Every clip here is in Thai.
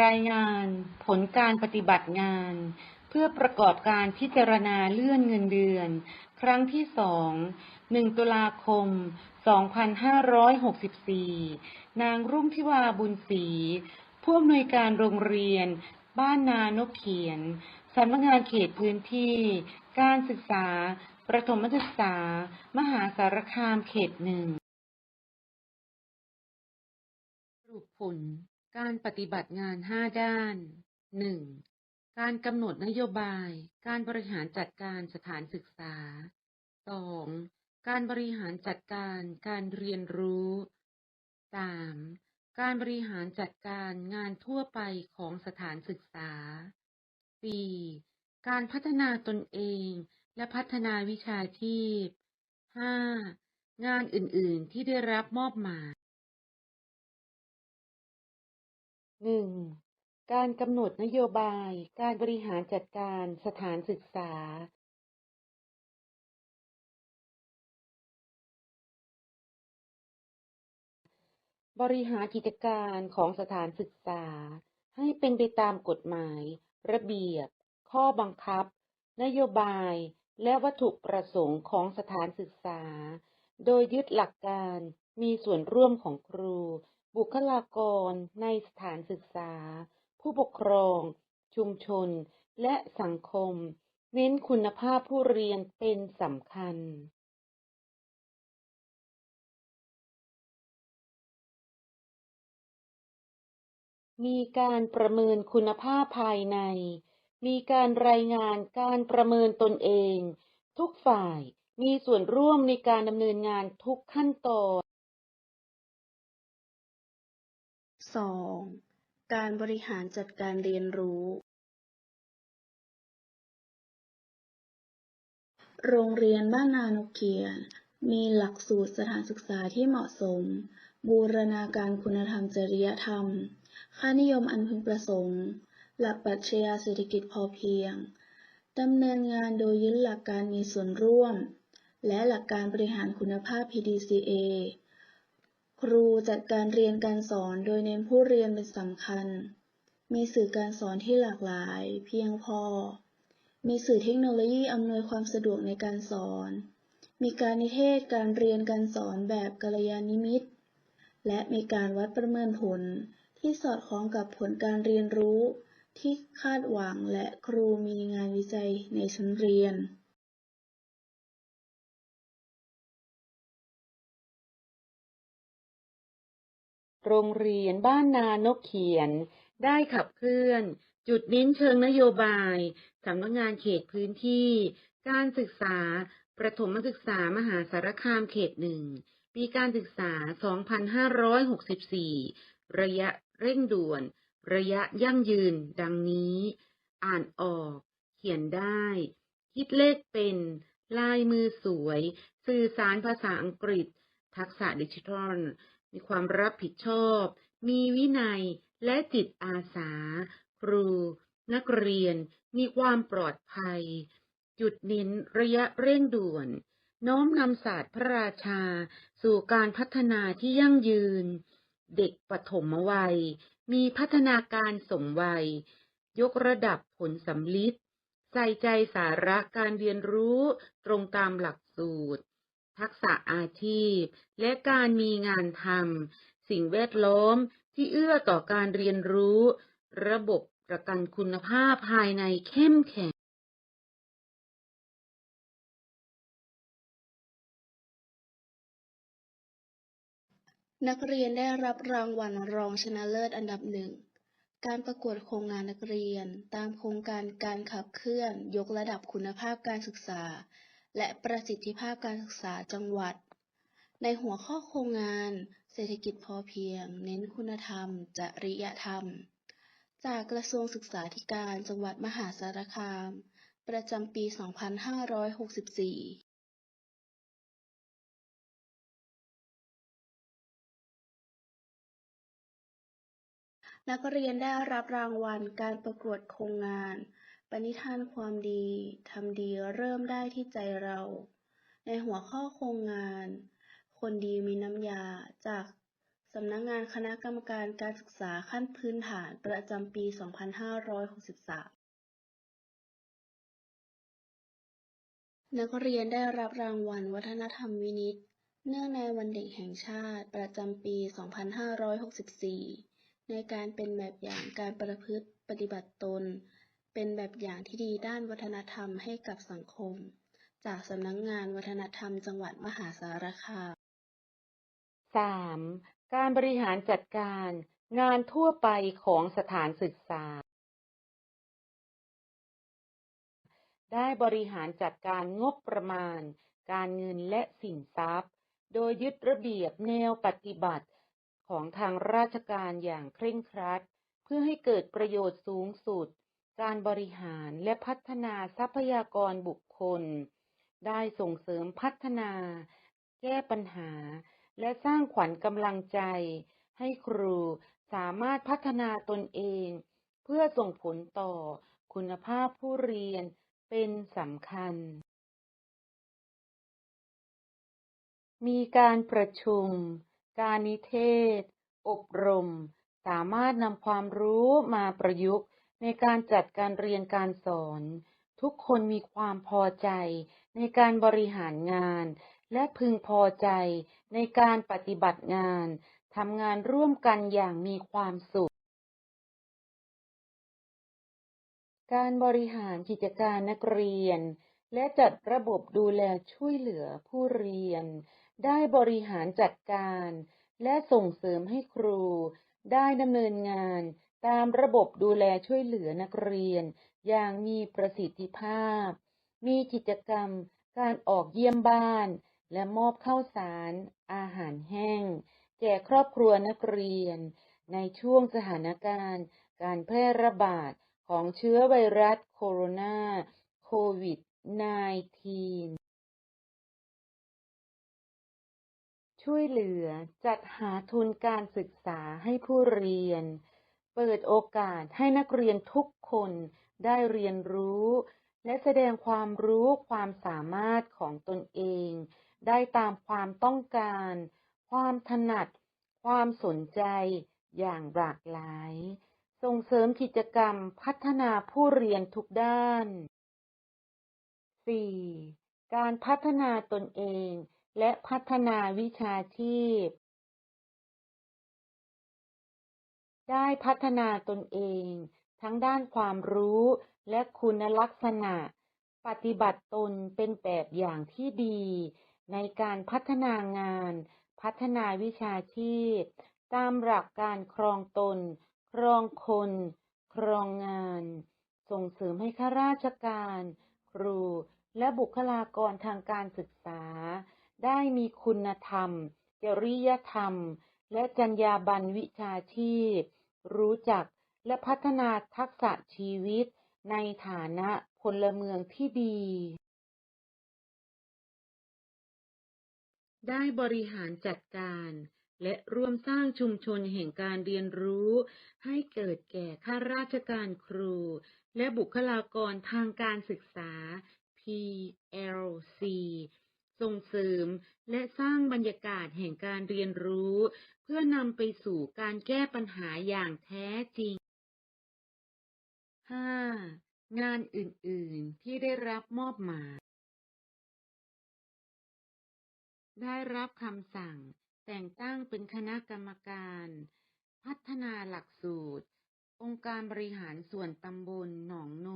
รายงานผลการปฏิบัติงาน เพื่อประกอบการพิจารณาเลื่อนเงินเดือน ครั้งที่สอง1ตุลาคม 2564 นางรุ่งทิวาบุญศรี ผู้อำนวยการโรงเรียน บ้านนานกเขียน สำนักงานเขตพื้นที่ การศึกษา ประถมศึกษา มหาสารคามเขตหนึ่งสรุปผล การปฏิบัติงาน5ด้าน 1. การกำหนดนโยบาย การบริหารจัดการสถานศึกษา 2. การบริหารจัดการการเรียนรู้ 3. การบริหารจัดการงานทั่วไปของสถานศึกษา 4. การพัฒนาตนเองและพัฒนาวิชาชีพ 5. งานอื่น ๆ ที่ได้รับมอบหมาย หนึ่งการกำหนดนโยบาย การบริหารจัดการสถานศึกษาบริหารกิจการของสถานศึกษา ให้เป็นไปตามกฎหมาย ระเบียบ ข้อบังคับ นโยบาย และวัตถุประสงค์ของสถานศึกษา โดยยึดหลักการมีส่วนร่วมของครู บุคลากรในสถานศึกษา ผู้ปกครอง ชุมชน และสังคม เน้นคุณภาพผู้เรียนเป็นสำคัญมีการประเมินคุณภาพภายใน มีการรายงานการประเมินตนเอง ทุกฝ่ายมีส่วนร่วมในการดำเนินงานทุกขั้นตอน 2. การบริหารจัดการเรียนรู้ โรงเรียนบ้านนานกเขียน มีหลักสูตรสถานศึกษาที่เหมาะสม บูรณาการคุณธรรมจริยธรรม ค่านิยมอันพึงประสงค์ หลักปรัชญาเศรษฐกิจพอเพียง ดำเนินงานโดยยึดหลักการมีส่วนร่วม และหลักการบริหารคุณภาพ PDCA ครูจัดการเรียนการสอนโดยเน้นผู้เรียนเป็นสำคัญ มีสื่อการสอนที่หลากหลาย เพียงพอ มีสื่อเทคโนโลยีอำนวยความสะดวกในการสอน มีการนิเทศการเรียนการสอนแบบกัลยาณิมิตร และมีการวัดประเมินผลที่สอดคล้องกับผลการเรียนรู้ที่คาดหวังและครูมีงานวิจัยในชั้นเรียน โรงเรียนบ้านนานกเขียน ได้ขับเคลื่อน จุดเน้นเชิงนโยบายสำนักงานเขตพื้นที่ การศึกษา ประถมศึกษามหาสารคามเขตหนึ่งปีการศึกษา 2564 ระยะเร่งด่วน ระยะยั่งยืน ดังนี้ อ่านออก เขียนได้ คิดเลขเป็น ลายมือสวย สื่อสารภาษาอังกฤษ ทักษะดิจิทัล มีความรับผิดชอบ มีวินัยและจิตอาสา ครู นักเรียน มีความปลอดภัย จุดเน้นระยะเร่งด่วน น้อมนำศาสตร์พระราชา สู่การพัฒนาที่ยั่งยืน เด็กปฐมวัย มีพัฒนาการสมวัย ยกระดับผลสำลิดใส่ใจสาระการเรียนรู้ตรงตามหลักสูตร ทักษะอาชีพ และการมีงานทำสิ่งแวดล้อมที่เอื้อต่อการเรียนรู้ ระบบประกันคุณภาพภายในเข้มแข็งนักเรียนได้รับรางวัลรองชนะเลิศอันดับหนึ่ง การประกวดโครงงานนักเรียน ตามโครงการการขับเคลื่อน ยกระดับคุณภาพการศึกษา และประสิทธิภาพการศึกษาจังหวัด ในหัวข้อโครงงาน เศรษฐกิจพอเพียง เน้นคุณธรรม จริยธรรม จากกระทรวงศึกษาธิการจังหวัดมหาสารคาม ประจำปี 2564นักเรียนได้รับรางวัลการประกวดโครงงาน ปณิธานความดี ทำดีเริ่มได้ที่ใจเรา ในหัวข้อโครงงาน คนดีมีน้ำยาจากสำนักงานคณะกรรมการการศึกษาขั้นพื้นฐานประจำปี 2563นักเรียนได้รับรางวัลวัฒนธรรมวินิต เนื่องในวันเด็กแห่งชาติประจำปี 2564 ในการเป็นแบบอย่างการประพฤติปฏิบัติตน เป็นแบบอย่างที่ดีด้านวัฒนธรรมให้กับสังคม จากสำนักงานวัฒนธรรมจังหวัดมหาสารคามสามการบริหารจัดการงานทั่วไปของสถานศึกษา ได้บริหารจัดการงบประมาณ การเงินและสินทรัพย์ โดยยึดระเบียบแนวปฏิบัติของทางราชการอย่างเคร่งครัด เพื่อให้เกิดประโยชน์สูงสุด การบริหารและพัฒนาทรัพยากรบุคคล ได้ส่งเสริมพัฒนา แก้ปัญหา และสร้างขวัญกำลังใจ ให้ครูสามารถพัฒนาตนเอง เพื่อส่งผลต่อคุณภาพผู้เรียนเป็นสำคัญ มีการประชุม การนิเทศ อบรม สามารถนำความรู้มาประยุกต์ ในการจัดการเรียนการสอน ทุกคนมีความพอใจในการบริหารงาน และพึงพอใจในการปฏิบัติงานทำงานร่วมกันอย่างมีความสุข การบริหารกิจการนักเรียน และจัดระบบดูแลช่วยเหลือผู้เรียน ได้บริหารจัดการ และส่งเสริมให้ครูได้ดำเนินงาน ตามระบบดูแลช่วยเหลือนักเรียน อย่างมีประสิทธิภาพ มีกิจกรรมการออกเยี่ยมบ้าน และมอบข้าวสาร อาหารแห้ง แก่ครอบครัวนักเรียน ในช่วงสถานการณ์ การแพร่ระบาดของเชื้อไวรัสโคโรนาโควิด -19 ช่วยเหลือจัดหาทุนการศึกษาให้ผู้เรียน เปิดโอกาสให้นักเรียนทุกคนได้เรียนรู้ และแสดงความรู้ความสามารถของตนเอง ได้ตามความต้องการ ความถนัด ความสนใจ อย่างหลากหลาย ส่งเสริมกิจกรรมพัฒนาผู้เรียนทุกด้าน 4. การพัฒนาตนเองและพัฒนาวิชาชีพ ได้พัฒนาตนเอง ทั้งด้านความรู้และคุณลักษณะ ปฏิบัติตนเป็นแบบอย่างที่ดี ในการพัฒนางาน พัฒนาวิชาชีพ ตามหลักการครองตน ครองคน ครองงาน ส่งเสริมให้ข้าราชการ ครู และบุคลากรทางการศึกษา ได้มีคุณธรรม จริยธรรม และจรรยาบรรณวิชาชีพ รู้จักและพัฒนาทักษะชีวิตในฐานะพลเมืองที่ดี ได้บริหารจัดการ และร่วมสร้างชุมชนแห่งการเรียนรู้ ให้เกิดแก่ข้าราชการครู และบุคลากรทางการศึกษา PLC ส่งเสริมและสร้างบรรยากาศแห่งการเรียนรู้ เพื่อนำไปสู่การแก้ปัญหาอย่างแท้จริง 5. งานอื่น ๆ ที่ได้รับมอบหมาย ได้รับคำสั่ง แต่งตั้งเป็นคณะกรรมการ พัฒนาหลักสูตร องค์การบริหารส่วนตำบลหนองโน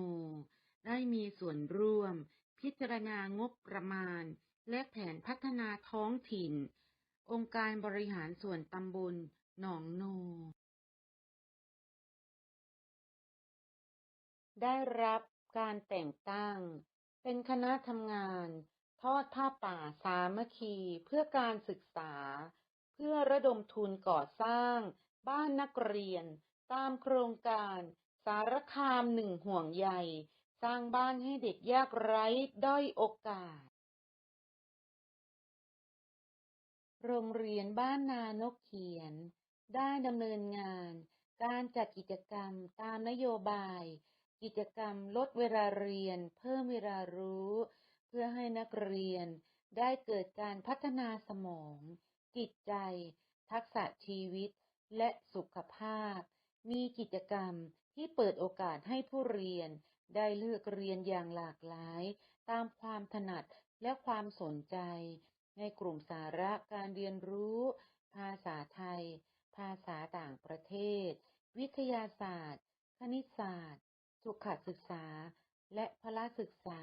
ได้มีส่วนร่วม พิจารณางบประมาณ และแผนพัฒนาท้องถิ่น องค์การบริหารส่วนตำบลหนองโน ได้รับการแต่งตั้ง เป็นคณะทำงาน ทอดผ้าป่าสามัคคีเพื่อการศึกษา เพื่อระดมทุนก่อสร้าง บ้านนักเรียน ตามโครงการ สารคามหนึ่งห่วงใยสร้างบ้านให้เด็กยากไร้ด้อยโอกาส โรงเรียนบ้านนานกเขียน ได้ดำเนินงาน การจัดกิจกรรมตามนโยบาย กิจกรรมลดเวลาเรียน เพิ่มเวลารู้ เพื่อให้นักเรียนได้เกิดการพัฒนาสมอง จิตใจ ทักษะชีวิต และสุขภาพ มีกิจกรรมที่เปิดโอกาสให้ผู้เรียน ได้เลือกเรียนอย่างหลากหลาย ตามความถนัดและความสนใจ ในกลุ่มสาระการเรียนรู้ ภาษาไทย ภาษาต่างประเทศ วิทยาศาสตร์ คณิตศาสตร์ สุขศึกษา และพละศึกษา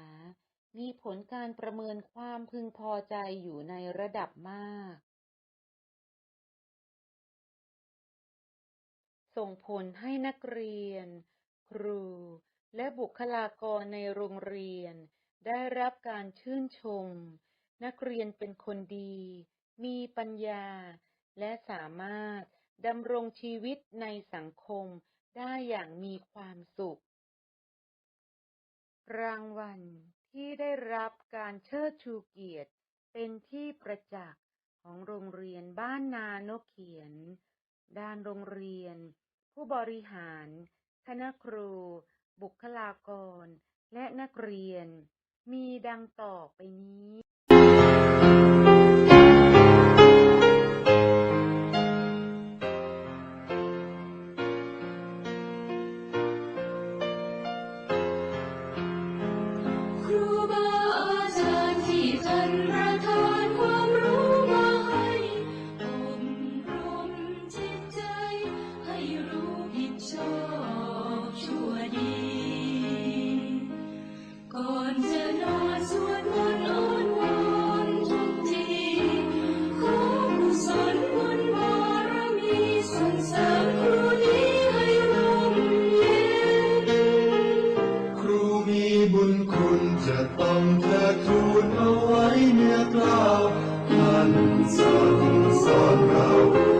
มีผลการประเมินความพึงพอใจอยู่ในระดับมาก ส่งผลให้นักเรียน ครู และบุคลากรในโรงเรียน ได้รับการชื่นชม นักเรียนเป็นคนดี มีปัญญา และสามารถดำรงชีวิตในสังคมได้อย่างมีความสุข รางวัลที่ได้รับการเชิดชูเกียรติ เป็นที่ประจักษ์ของโรงเรียนบ้านนานกเขียน ด้านโรงเรียน ผู้บริหาร คณะครู บุคลากร และนักเรียน มีดังต่อไปนี้ ชอบชั่วดี ก่อนจะนอนสวดมนต์อ้อนวอนทุกทีขอกุศลบุญบารมีส่งเสริมครูนี้ให้ร่มเย็นครูมีบุญคุณจะต้องเทิดทูนเอาไว้เนื้อกล้าวท่านสั่งสอนเรา